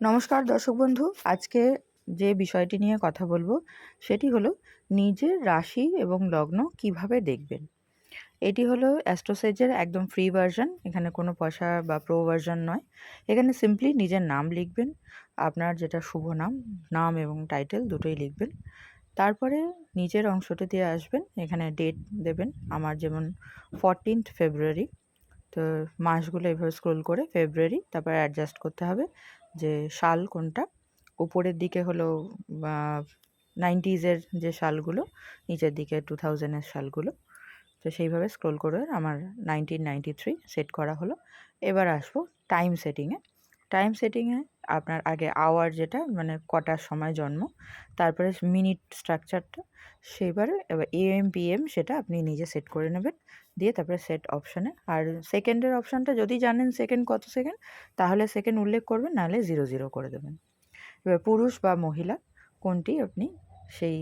নমস্কার দর্শক বন্ধু, আজকে যে বিষয়টি নিয়ে কথা বলব সেটি হলো নিজের রাশি এবং লগ্ন কীভাবে দেখবেন। এটি হলো অ্যাস্ট্রোসেজের একদম ফ্রি ভার্সন এখানে কোনো পয়সা বা প্রো ভার্সন নয়। এখানে সিম্পলি নিজের নাম লিখবেন, আপনার যেটা শুভ নাম নাম এবং টাইটেল দুটোই লিখবেন। তারপরে নিজের অংশটি দিয়ে আসবেন, এখানে ডেট দেবেন, আমার যেমন ফরটিন্থ ফেব্রুয়ারি তো মাসগুলো এভাবে স্ক্রোল করে ফেব্রুয়ারি তারপর অ্যাডজাস্ট করতে হবে যে শাল কোনটা। উপরের দিকে হলো নাইনটিজের যে শালগুলো, নিচের দিকে টু থাউজেন্ডের শালগুলো। তো সেইভাবে স্ক্রোল করে আমার নাইনটিন নাইনটি থ্রি সেট করা হলো। এবার আসব টাইম সেটিংয়ে টাইম সেটিংয়ে আপনার আগে আওয়ার যেটা মানে কটার সময় জন্ম, তারপরে মিনিট স্ট্রাকচারটা সেবারে এবার এএম পিএম সেটা আপনি নিজে সেট করে নেবেন, দিয়ে তারপরে সেট অপশানে আর সেকেন্ডের অপশানটা যদি জানেন সেকেন্ড কত সেকেন্ড তাহলে সেকেন্ড উল্লেখ করবেন, নাহলে জিরো জিরো করে দেবেন। এবার পুরুষ বা মহিলা, কোনটি আপনি সেই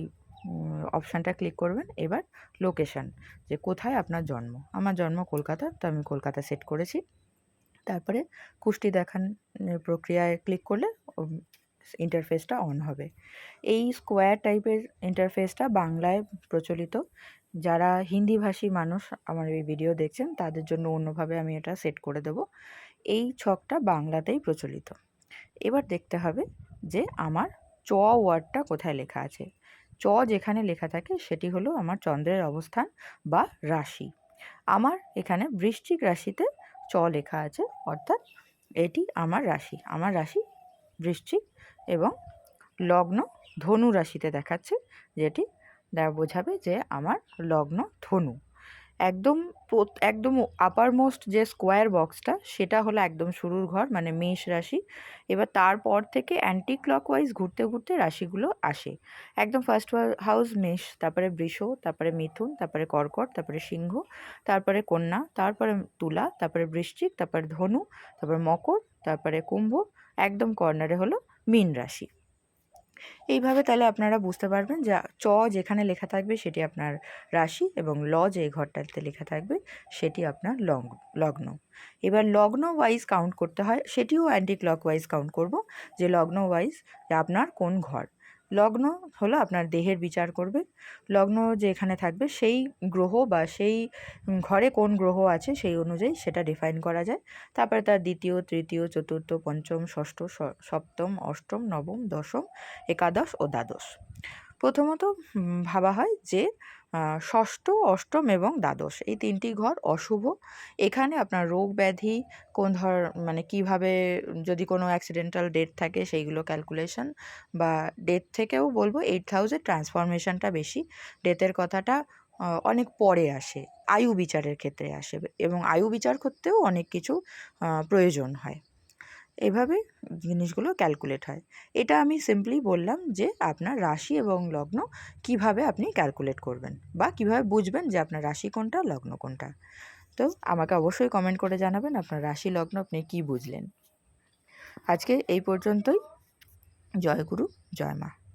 অপশানটা ক্লিক করবেন। এবার লোকেশান যে কোথায় আপনার জন্ম। আমার জন্ম কলকাতা, তো আমি কলকাতা সেট করেছি। তারপরে কুষ্টি দেখান প্রক্রিয়ায় ক্লিক করলে ইন্টারফেসটা অন হবে। এই স্কোয়ার টাইপের ইন্টারফেসটা বাংলায় প্রচলিত। যারা হিন্দিভাষী মানুষ আমার এই ভিডিও দেখছেন, তাদের জন্য অন্যভাবে আমি এটা সেট করে দেব। এই ছকটা বাংলাতেই প্রচলিত। এবার দেখতে হবে যে আমার চ ওয়ার্ডটা কোথায় লেখা আছে। চ যেখানে লেখা থাকে, সেটি হলো আমার চন্দ্রের অবস্থান বা রাশি। আমার এখানে বৃশ্চিক রাশিতে চ লেখা আছে, অর্থাৎ এটি আমার রাশি। আমার রাশি বৃশ্চিক এবং লগ্ন ধনু রাশিতে দেখাচ্ছে, যেটি বোঝাবে যে আমার লগ্ন ধনু। একদম একদম আপার মোস্ট যে স্কোয়ার বক্সটা সেটা হলো একদম শুরুর ঘর মানে মেষ রাশি। এবার তারপর থেকে অ্যান্টি ক্লকওয়াইজ ঘুরতে ঘুরতে রাশিগুলো আসে। একদম ফার্স্ট হাউস মেষ, তারপরে বৃষ, তারপরে মিথুন, তারপরে কর্কট, তারপরে সিংহ, তারপরে কন্যা, তারপরে তুলা, তারপরে বৃশ্চিক, তারপরে ধনু, তারপরে মকর, তারপরে কুম্ভ, একদম কর্নারে হলো মীন রাশি। এইভাবে তাহলে আপনারা বুঝতে পারবেন যে, চ যেখানে লেখা থাকবে সেটি আপনার রাশি এবং ল যে ঘরটাতে লেখা থাকবে সেটি আপনার লগ্ন। এবার লগ্ন ওয়াইজ কাউন্ট করতে হয়, সেটিও অ্যান্টি ক্লক ওয়াইজ কাউন্ট করব যে লগ্ন ওয়াইজ আপনার কোন ঘর। লগ্ন হলো আপনার দেহের বিচার করবে। লগ্ন যে এখানে থাকবে সেই গ্রহ বা সেই ঘরে কোন গ্রহ আছে সেই অনুযায়ী সেটা ডিফাইন করা যায়। তারপরে তার দ্বিতীয়, তৃতীয়, চতুর্থ, পঞ্চম, ষষ্ঠ সপ্তম, অষ্টম, নবম, দশম, একাদশ ও দ্বাদশ। প্রথমত ভাবা হয় যে ষষ্ঠ, অষ্টম এবং দ্বাদশ এই তিনটি ঘর অশুভ। এখানে আপনার রোগ ব্যাধি, কোন ধর মানে কীভাবে, যদি কোনো অ্যাক্সিডেন্টাল ডেট থাকে সেইগুলো ক্যালকুলেশন বা ডেথ থেকেও বলব এইট থাউজেন্ড ট্রান্সফরমেশনটা বেশি। ডেথের কথাটা অনেক পরে আসে, আয়ু বিচারের ক্ষেত্রে আসে এবং আয়ু বিচার করতেও অনেক কিছু প্রয়োজন হয়। এভাবে জিনিসগুলো ক্যালকুলেট হয়। এটা আমি সিম্পলি বললাম যে আপনার রাশি এবং লগ্ন কীভাবে আপনি ক্যালকুলেট করবেন বা কীভাবে বুঝবেন যে আপনার রাশি কোনটা, লগ্ন কোনটা। তো আমাকে অবশ্যই কমেন্ট করে জানাবেন আপনার রাশি, লগ্ন আপনি কি বুঝলেন। আজকে এই পর্যন্তই। জয় গুরু, জয় মা।